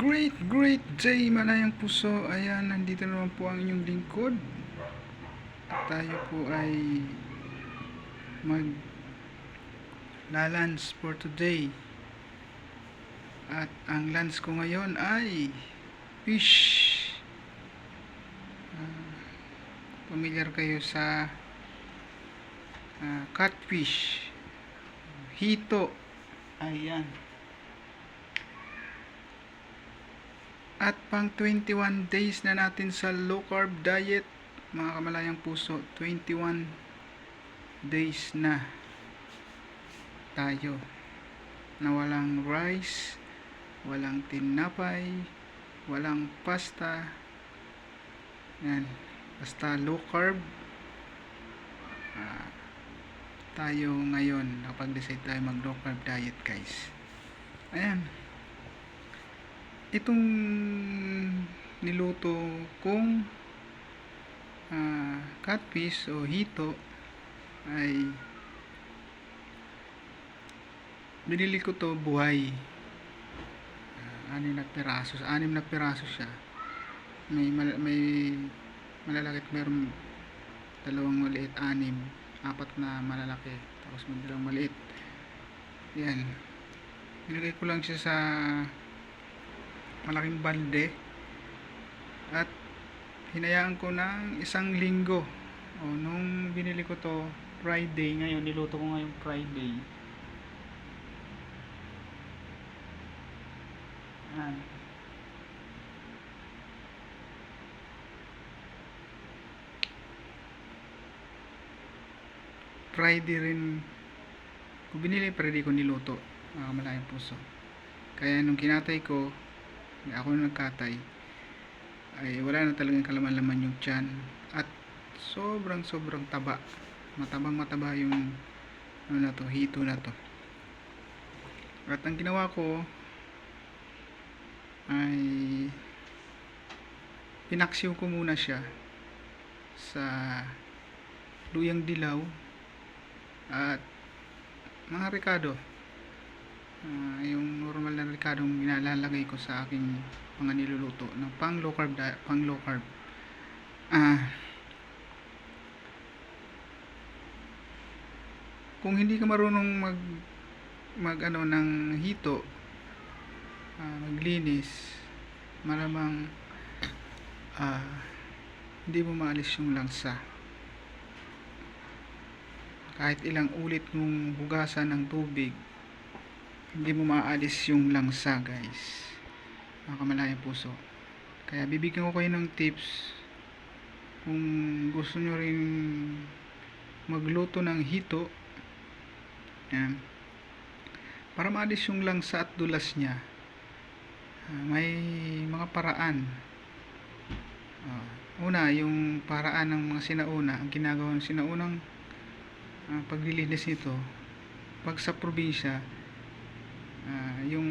Great, great day, malayang puso. Ayan, nandito naman po ang inyong lingkod. At tayo po ay mag lalans for today. At ang lunch ko ngayon ay fish. Ah, familiar kayo sa ah, catfish. Hito. Ayan. At pang 21 days na natin sa low carb diet, mga kamalayang puso, 21 days na tayo na walang rice, walang tinapay, walang pasta. Yan, basta low carb. Ah, tayo ngayon, nakapag-decide tayo mag low carb diet, guys. Ayan itong niluto kong ah, catfish o hito ay binili ko to buhay. Ah, anim na piraso anim na piraso siya. May mal- may malalaki meron dalawang maliit anim apat na malalaki tapos may dalawang maliit. Yan. Nilagay ko lang siya sa malaking balde. At hinayaan ko ng isang linggo. O nung binili ko to Friday ngayon niluto ko ngayong Friday. Ayan. Friday rin. Ko binili Friday ko niluto. Mga malayang puso. Kaya nung kinatay ko ako na nagkatay ay wala na talagang kalaman-laman yung tiyan. At sobrang sobrang taba. Matabang mataba yung ano na to, hito na to. At ang ginawa ko ay pinaksiw ko muna siya sa luyang dilaw at mga rekado Ah, yung normal na ricadong nilalagay ko sa aking mga niluluto na pang low carb pang low carb. Ah kung hindi ka marunong mag mag ano ng hito ah, maglinis malamang ah, hindi mo maalis yung langsa. Kahit ilang ulit mong hugasan ng tubig hindi mo maaalis yung langsa guys. Mga kamalayang puso. Kaya bibigyan ko kayo ng tips kung gusto nyo rin magluto ng hito. Yan. Para maalis yung langsa at dulas nya ah, may mga paraan. Ah, una yung paraan ng mga sinauna. Ang ginagawa ng sinaunang ah, paglilinis nito pag sa probinsya ah, yung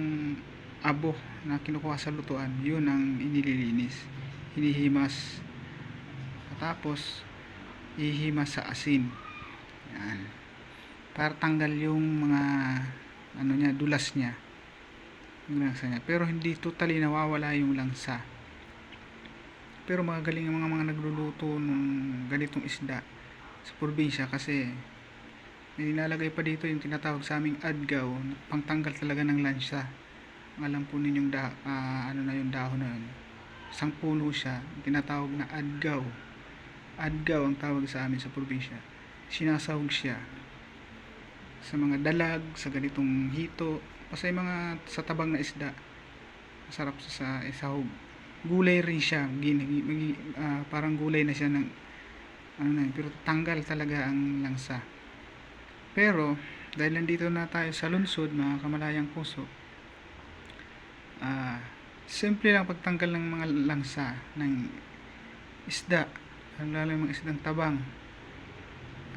abo na kinukuha sa lutuan yun ang inililinis. Hinihimas. Tapos ihimas sa asin. Yan. Para tanggal yung mga ano niya dulas niya. Yung niya. Pero hindi totally nawawala yung langsa. Pero magaling ang mga mga nagluluto ng ganitong isda sa probinsya kasi may nilalagay pa dito yung tinatawag sa aming adgaw pangtanggal talaga ng lansa. Ang alam po ninyong da, ah, ano na yung dahon na yun. Isang puno siya tinatawag na adgaw. Adgaw ang tawag sa amin sa probinsya. Sinasahog siya sa mga dalag sa ganitong hito basta yung mga sa tabang na isda. Masarap sa, sa isahog. Gulay rin siya gin, gi- ah, parang gulay na siya ng ano na pero tanggal talaga ang langsa pero, dahil nandito na tayo sa lungsod, mga kamalayang puso, ah, simple lang pagtanggal ng mga langsa ng isda, lalo yung mga isdang tabang.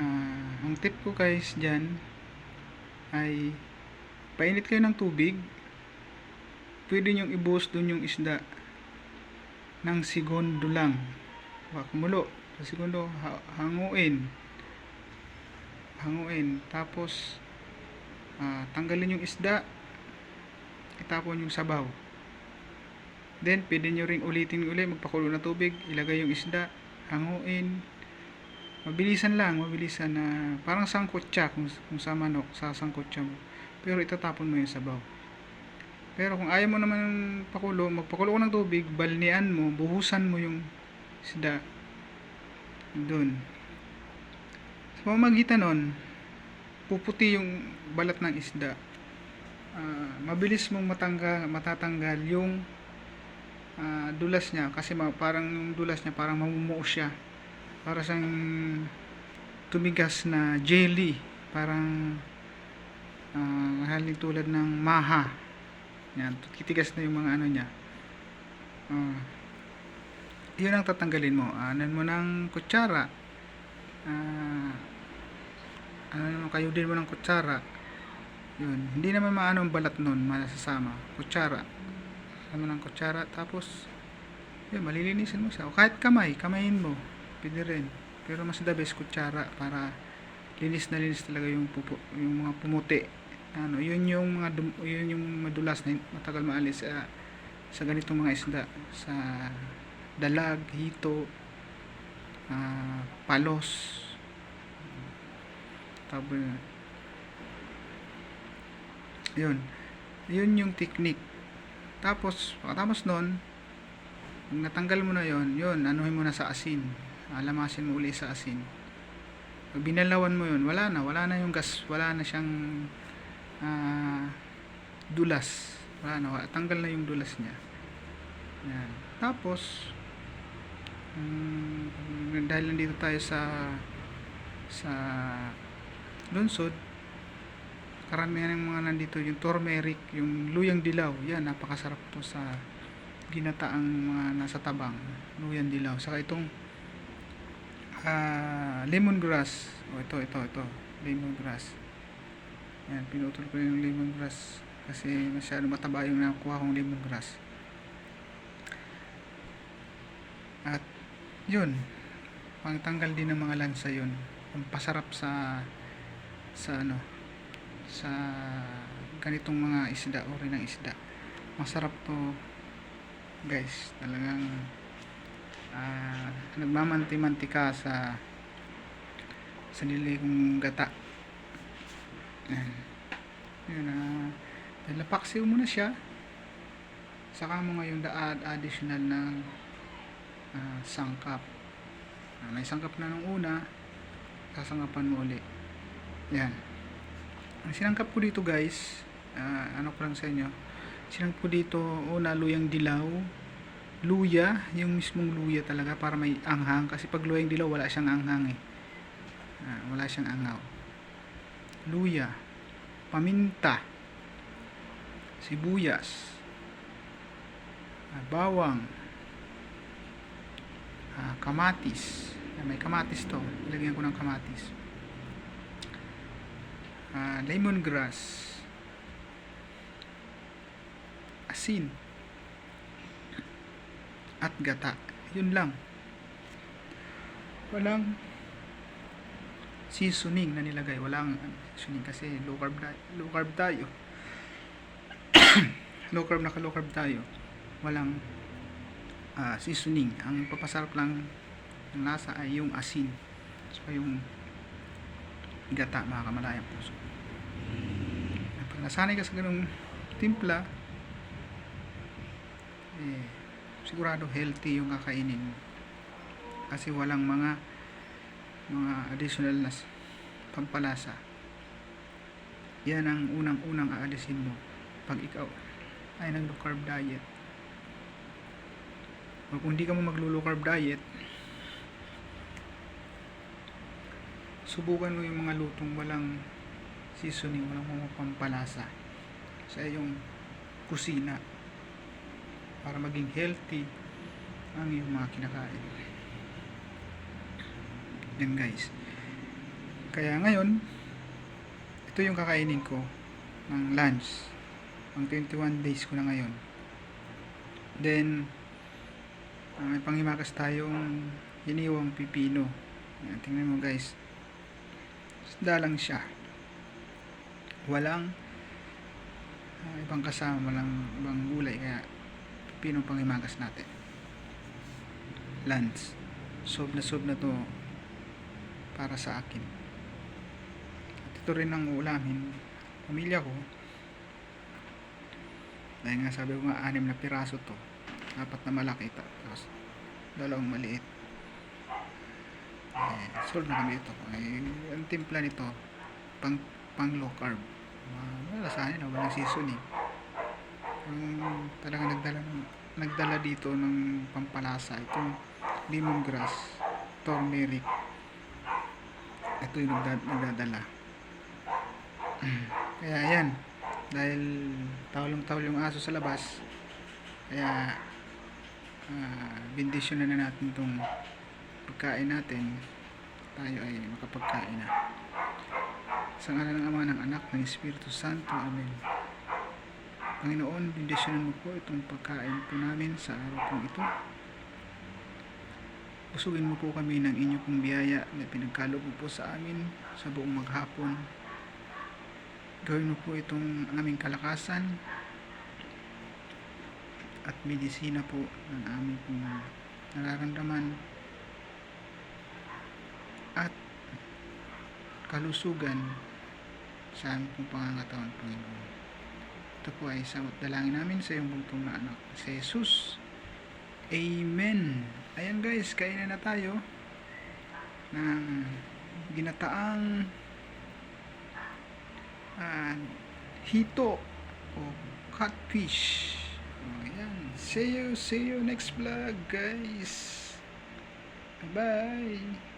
Ah, ang tip ko guys dyan ay painit kayo ng tubig, pwede nyong ibuhos dun yung isda ng segundo lang. Baka kumulo, sa segundo, ha- hanguin hanguin tapos ah, tanggalin yung isda itapon yung sabaw Then, pwede nyo rin ulitin uli, magpakulo ng tubig, ilagay yung isda, hanguin. Mabilisan lang, mabilisan na parang sangkotsa kung, kung sa manok, sa sangkotsa mo. Pero itatapon mo yung sabaw. Pero kung ayaw mo naman pakulo, magpakulo ka ng tubig, balnian mo, buhusan mo yung isda doon. Sa pamamagitan nun, puputi yung balat ng isda. Ah, mabilis mong matangga, matatanggal yung ah, dulas niya kasi ma- parang yung dulas niya parang mamumuo siya. Para siyang tumigas na jelly, parang ah, halin tulad ng maha. Yan, titigas na yung mga ano niya. Ah, yun ang tatanggalin mo. Anan mo ng kutsara. Ah, ano kayo din mo ng kutsara. Yun, hindi naman maano ang balat nun, masasama. Kutsara. Sama ng kutsara tapos yun, malilinisin mo siya. O kahit kamay, kamayin mo. Pwede rin. Pero mas the best kutsara para linis na linis talaga yung pupu, yung mga pumuti. Ano, yun yung mga dum, yun yung madulas na matagal maalis sa sa ganitong mga isda sa dalag, hito, ah, palos. Tapos yun. Yun yung technique. Tapos, pagkatapos nun, natanggal mo na yon yun, anuhin mo na sa asin. Alamasin mo uli sa asin. Pag binalawan mo yun, wala na. Wala na yung gas. Wala na siyang ah, dulas. Wala na. Tanggal na yung dulas niya. Yan. Tapos, mm, dahil nandito tayo sa sa lunsod, karamihan ng mga nandito yung turmeric, yung luyang dilaw. Yan, napakasarap to sa ginataang mga nasa tabang. Luyang dilaw. Saka itong ah, lemongrass. O ito, ito, ito. Lemongrass. Yan, pinutol ko yung lemongrass kasi masyado mataba yung nakuha kong lemongrass. At yun, pangtanggal din ng mga lansa yun. Ang pasarap sa sa ano sa ganitong mga isda uri ng isda. Masarap to guys. Talagang ah nagmamanti-mantika sa sa nilikong gata. Yan. Yun na dahil napaksiw mo na siya saka mo ngayon daad additional ng ah, sangkap Ah, may sangkap na nung una sasangapan mo uli yan. Ang sinangkap ko dito guys ah, ano ko lang sa inyo sinangkap ko dito una luyang dilaw. Luya yung mismong luya talaga para may anghang. Kasi pag luyang dilaw wala siyang anghang eh. Ah, wala siyang angaw. Luya. Paminta. Sibuyas. Ah, bawang. Ah, kamatis. Ah, may kamatis to. Ilagyan ko ng kamatis ah, lemongrass. Asin. At gata. Yun lang. Walang seasoning na nilagay. Walang seasoning kasi low carb, na, low carb tayo. Low carb naka low carb tayo. Walang ah, seasoning. Ang papasarap lang ng lasa ay yung asin. So yung gata mga kamalayang puso. At pag nasanay ka sa ganung timpla eh, sigurado healthy yung kakainin mo. Kasi walang mga mga additional na pampalasa. Yan ang unang unang aalisin mo pag ikaw ay nag low carb diet. O kung hindi ka mo mag low carb diet subukan mo yung mga lutong walang seasoning walang mga pampalasa sa iyong kusina para maging healthy ang iyong mga kinakain. Yan guys. Kaya ngayon ito yung kakainin ko ng lunch. Ang 21 days ko na ngayon. Then ah, may panghimakas tayong iniwang pipino. Yan, tingnan mo guys isda lang siya walang ah, ibang kasama walang ibang gulay kaya pinong pangimagas natin. Lance. Sob na sob na to para sa akin. At ito rin ang ulamin. Pamilya ko. Dahil nga sabi ko nga anim na piraso to. Apat na malaki. Tapos dalawang maliit. Eh, solve na kami ito. Ay, ang timpla nito, pang, pang low carb. Wala sa akin, walang seasoning. Ang talaga nagdala nagdala dito ng pampalasa. Itong lemongrass, turmeric. Ito yung nagda- nagdadala. Kaya yan, dahil tawlong-tawl yung aso sa labas, kaya uh, bindisyon na natin itong pagkain natin, tayo ay makapagkain na. Sa ngala ng Ama ng Anak ng Espiritu Santo. Amen. Panginoon, bindisyonan mo po itong pagkain po namin sa araw pong ito. Usugin mo po kami ng inyo pong biyaya na pinagkaloob mo po sa amin sa buong maghapon. Gawin mo po itong aming kalakasan at medisina po ng aming pong nararamdaman at kalusugan sa aming pong pangangatawan, Panginoon. Ito po ay samot dalangin namin sa iyong bugtong na anak, si Jesus. Amen. Ayan guys, kainan na tayo ng ginataang ah, hito o catfish. O, ayan. See you, see you next vlog guys. Bye.